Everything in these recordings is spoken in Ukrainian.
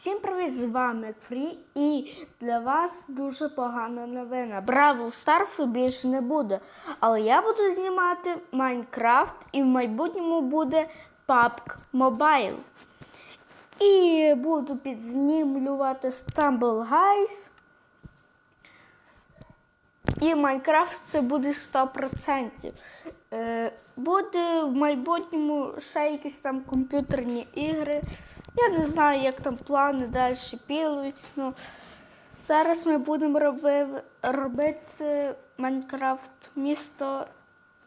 Всім привіт, з вами Фрі, і для вас дуже погана новина. Бравл Старсу більше не буде. Але я буду знімати Майнкрафт і в майбутньому буде PUBG Mobile. І буду підзнімлювати Stumble Guys. І Майнкрафт це буде 100%. Е, буде в майбутньому ще якісь там комп'ютерні ігри. Я не знаю, як там плани далі підуть. Ну, зараз ми будемо роби, робити Майнкрафт місто,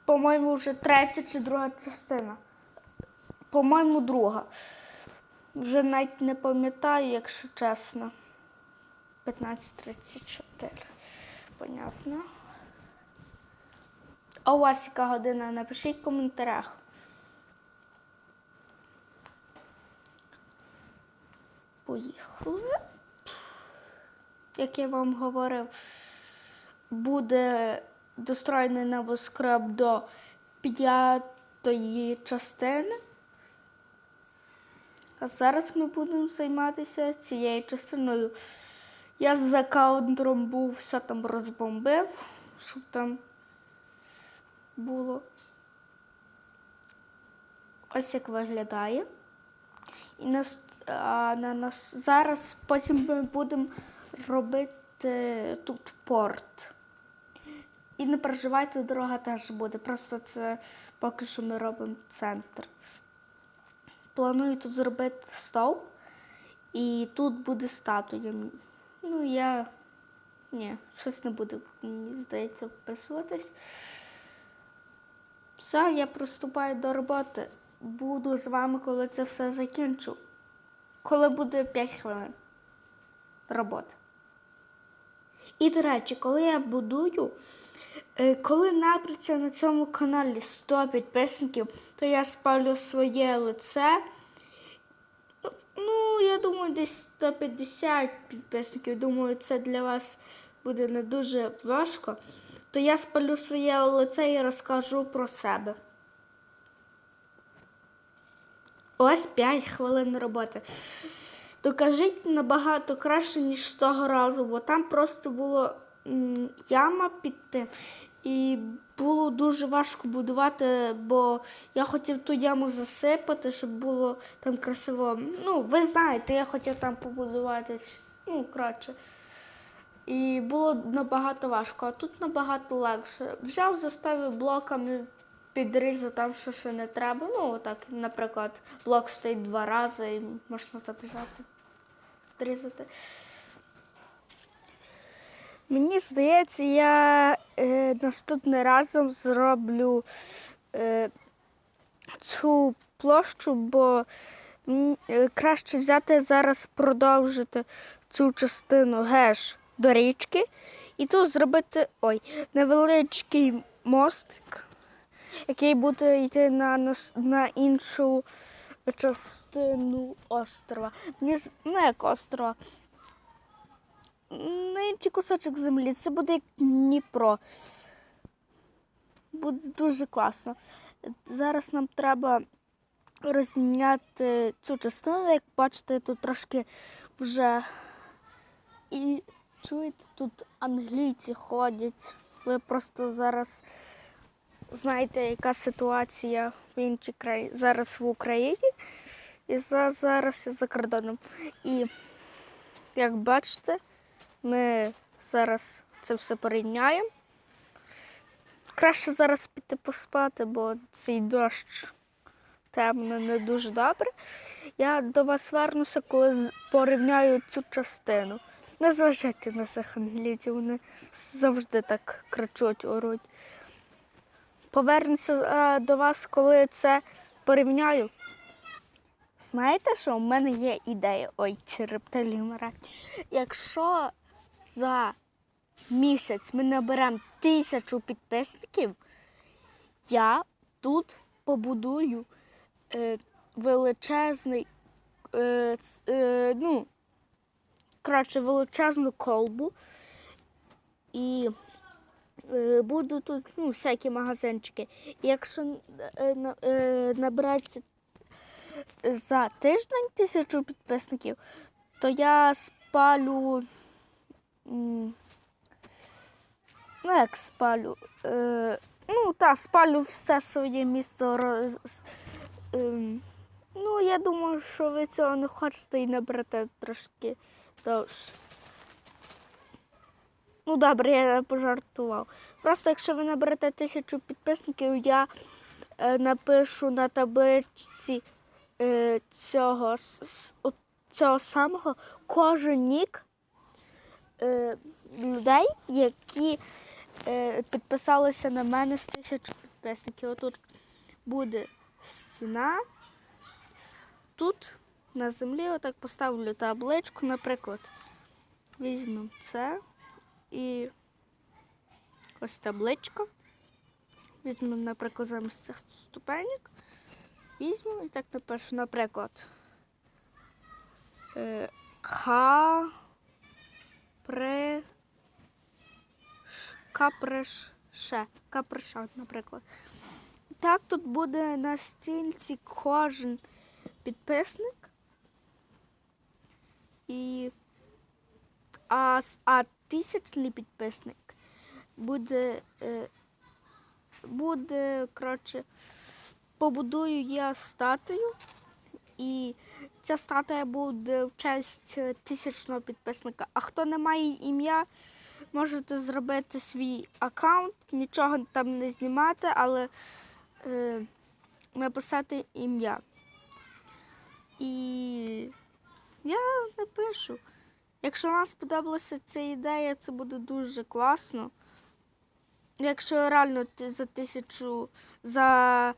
по-моєму, вже третя чи друга частина. По-моєму, друга. Вже навіть не пам'ятаю, якщо чесно. 15.34. Понятно. А у вас яка година? Напишіть в коментарях. Поїхали. Як я вам говорив, буде достроєний небоскреб до п'ятої частини. А зараз ми будемо займатися цією частиною. Я за каунтером був, все там розбомбив, щоб там було. Ось як виглядає. І нас, а, на нас зараз потім ми будемо робити тут порт. І не переживайте, дорога теж буде. Просто це поки що ми робимо центр. Планую тут зробити стовп, і тут буде статуя. Ну, я. Ні, щось не буде, мені здається, вписуватись. Все, я приступаю до роботи. Буду з вами, коли це все закінчу. Коли буде 5 хвилин роботи. І, до речі, коли я будую, е, коли набереться на цьому каналі 100 підписників, то я спалю своє лице. Ну, я думаю, десь 150 підписників. Думаю, це для вас буде не дуже важко. То я спалю своє лице і розкажу про себе. Ось 5 хвилин роботи. Докажіть набагато краще, ніж того разу, бо там просто було м, яма під тим. І було дуже важко будувати, бо я хотів ту яму засипати, щоб було там красиво. Ну, ви знаєте, я хотів там побудувати ну, коротше. І було набагато важко, а тут набагато легше. Взяв, заставив блоками підрізав там, що ще не треба. Ну, отак, наприклад, блок стоїть два рази і можна взяти, підрізати. Мені здається, я е, наступним разом зроблю е, цю площу, бо е, краще взяти зараз продовжити цю частину геш до річки і тут зробити ой, невеличкий мостик, який буде йти на, нас- на іншу частину острова. З- ну як острова. На інший кусочок землі. Це буде як Дніпро. Буде дуже класно. Зараз нам треба розняти цю частину. Як бачите, тут трошки вже і чуєте, тут англійці ходять. Ви просто зараз знаєте, яка ситуація в іншій країні зараз в Україні і за, зараз за кордоном. І як бачите, ми зараз це все порівняємо. Краще зараз піти поспати, бо цей дощ темно не дуже добре. Я до вас вернуся, коли порівняю цю частину. Не зважайте на цих англійців, вони завжди так кричуть, оруть. Повернуся е, до вас, коли це порівняю. Знаєте, що в мене є ідея? Ой, ці рептилії вмирають. Якщо за місяць ми наберемо тисячу підписників, я тут побудую е, величезний, е, е, ну, коротше, величезну колбу. І буду тут ну, всякі магазинчики. Якщо е, е, набереться за тиждень тисячу підписників, то я спалю. Ну, як спалю? Е, ну, та, спалю все своє місто. роз- ем, ну, я думаю, що ви цього не хочете і наберете трошки довше. Ну, добре, я пожартував. Просто якщо ви наберете тисячу підписників, я е, напишу на табличці е, цього, цього самого кожен нік е, людей, які е, підписалися на мене з тисячі підписників. Отут буде стіна. Тут на землі отак поставлю табличку, наприклад, візьмемо це і ось табличка. Візьмемо, наприклад, замість цих ступенек. Візьму і так напишу, наприклад. Е, Ка. Пре. Ш- Капреше. Капреша, наприклад. Так, тут буде на стінці кожен підписник. І а, а тисячний підписник буде, е, буде, коротше, побудую я статую, і ця статуя буде в честь е, тисячного підписника. А хто не має ім'я, можете зробити свій аккаунт, нічого там не знімати, але е, написати ім'я. І я напишу. Якщо вам сподобалася ця ідея, це буде дуже класно. Якщо реально за тисячу за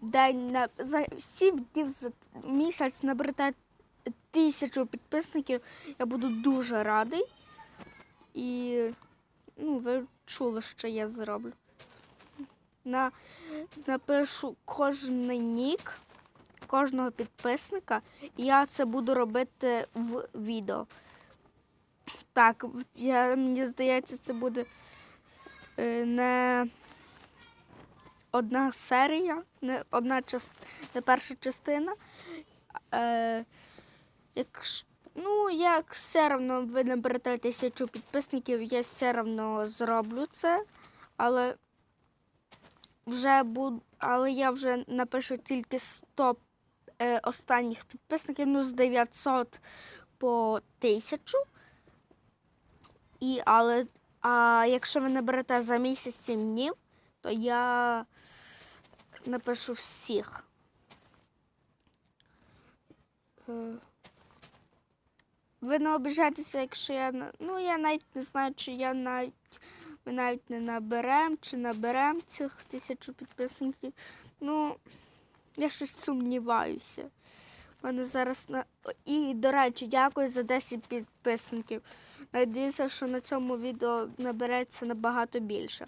день за сім днів за місяць наберете тисячу підписників, я буду дуже радий. І ну, ви чули, що я зроблю. На, напишу кожен нік кожного підписника, і я це буду робити в відео. Так, я, мені здається, це буде е, не одна серія, не одна част... не перша частина. Е, якщо, ну, як все одно ви наберете тисячу підписників, я все одно зроблю це, але вже буду, але я вже напишу тільки 100 е, останніх підписників, ну, з 900 по 1000. І, але, а якщо ви наберете за місяць 7 днів, то я напишу всіх. Е, Ви не обіжайтеся, якщо я ну я навіть не знаю, чи я навіть ми навіть не наберемо, чи наберемо цих тисячу підписників. Ну, я щось сумніваюся. Мене зараз на. І, до речі, дякую за 10 підписників. Надіюся, що на цьому відео набереться набагато більше.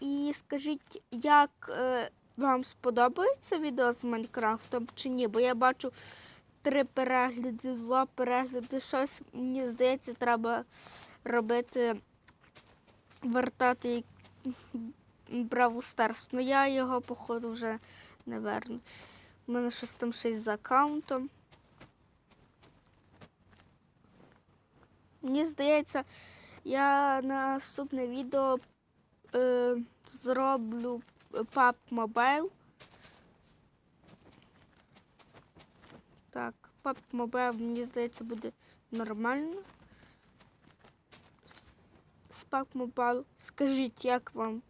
І скажіть, як е, вам сподобається відео з Майнкрафтом чи ні? Бо я бачу три перегляди, два перегляди, щось, мені здається, треба робити, вертати Бравл Старс. Ну я його, походу, вже не верну. У мене щось там щось з аккаунтом. Мені здається, я на наступне відео е, зроблю PUBG Mobile. Так, PUBG Mobile, мені здається, буде нормально. З PUBG Mobile. Скажіть, як вам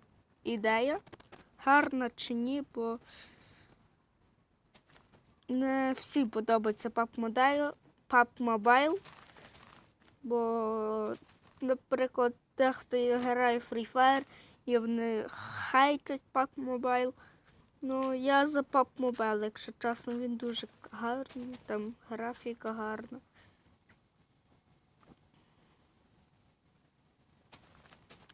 ідея? Гарна чи ні, бо не всім подобається PUBG Mobile, Бо, наприклад, дехто грає Free Fire і вони хейтять PUBG Mobile. Ну, я за PUBG якщо чесно, він дуже гарний, там графіка гарна.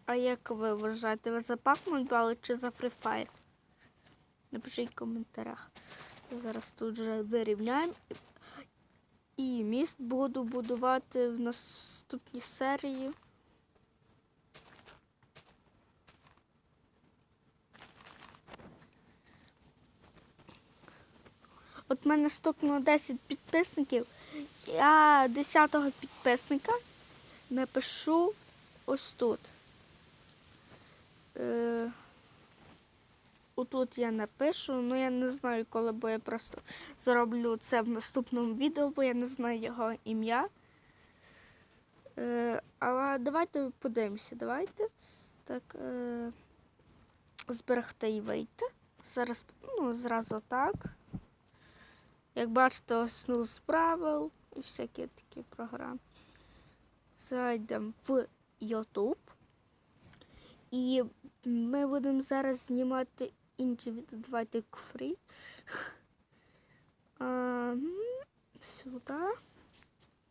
А як ви вважаєте, ви за PUBG Mobile чи за Free Fire? Напишіть в коментарях. Зараз тут вже вирівняємо. І міст буду будувати в наступній серії. От в мене стукнуло 10 підписників, я 10-го підписника напишу ось тут. Отут я напишу, ну я не знаю, коли, бо я просто зроблю це в наступному відео, бо я не знаю його ім'я. Е, але давайте подивимося, давайте. Так, е, зберегти і вийти. Зараз, ну, зразу так. Як бачите, ось ну, з правил і всякі такі програми. Зайдемо в YouTube. І ми будемо зараз знімати інші відео. Давайте фрі. Сюди.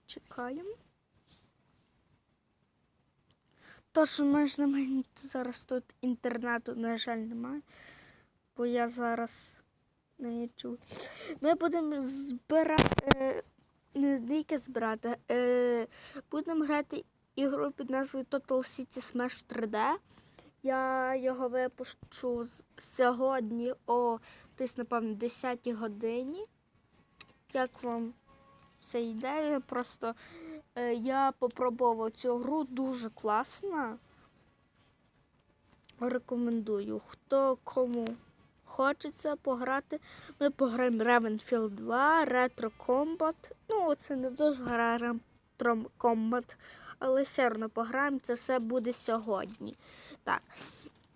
Чекаємо. То, що можна мені зараз тут інтернету, на жаль, немає. Бо я зараз не чую. Ми будемо збирати. Е, не тільки збирати. Будемо грати ігру під назвою Total City Smash 3D. Я його випущу сьогодні о десь, напевно, 10 годині. Як вам ця ідея? Просто е, я попробував цю гру дуже класна. Рекомендую. Хто кому хочеться пограти. Ми пограємо Ravenfield 2, Retro Combat. Ну, це не дуже гра Retro Combat, але все одно пограємо. Це все буде сьогодні. Так.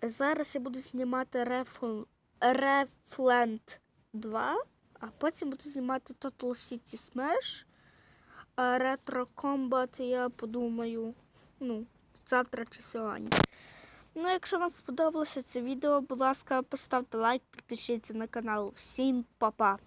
Зараз я буду знімати Refl- Refland 2, а потім буду знімати Total City Smash. Retro Combat я подумаю, ну, завтра чи сьогодні. Ну, якщо вам сподобалося це відео, будь ласка, поставте лайк, підпишіться на канал. Всім па-па!